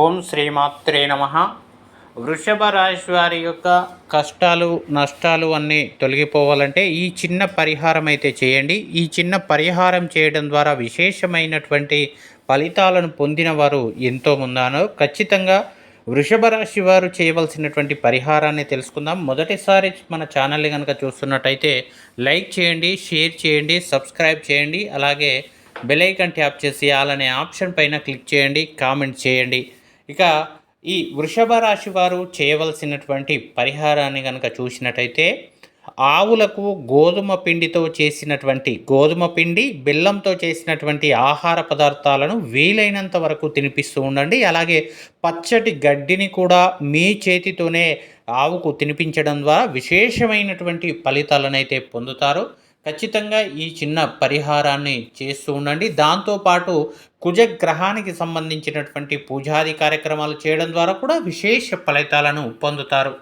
ఓం శ్రీమాత్రే నమ. వృషభ రాశి వారి యొక్క కష్టాలు నష్టాలు అన్నీ తొలగిపోవాలంటే ఈ చిన్న పరిహారం అయితే చేయండి. ఈ చిన్న పరిహారం చేయడం ద్వారా విశేషమైనటువంటి ఫలితాలను పొందిన వారు ఎంతో ముందానో. ఖచ్చితంగా వృషభ రాశి వారు చేయవలసినటువంటి పరిహారాన్ని తెలుసుకుందాం. మొదటిసారి మన ఛానల్ని కనుక చూస్తున్నట్టయితే లైక్ చేయండి షేర్ చేయండి సబ్స్క్రైబ్ చేయండి. అలాగే బెలైకన్ ట్యాప్ చేసి అలానే ఆప్షన్ పైన క్లిక్ చేయండి కామెంట్ చేయండి. ఇక ఈ వృషభ రాశి వారు చేయవలసినటువంటి పరిహారాన్ని కనుక చూసినట్టయితే ఆవులకు గోధుమ పిండితో చేసినటువంటి గోధుమ పిండి బెల్లంతో చేసినటువంటి ఆహార పదార్థాలను వీలైనంత వరకు తినిపిస్తూ ఉండండి. అలాగే పచ్చటి గడ్డిని కూడా మీ చేతితోనే ఆవుకు తినిపించడం ద్వారా విశేషమైనటువంటి ఫలితాలను అయితే పొందుతారు. ఖచ్చితంగా ఈ చిన్న పరిహారాన్ని చేస్తూ ఉండండి. దాంతోపాటు కుజగ్రహానికి సంబంధించినటువంటి పూజాది కార్యక్రమాలు చేయడం ద్వారా కూడా విశేష ఫలితాలను పొందుతారు.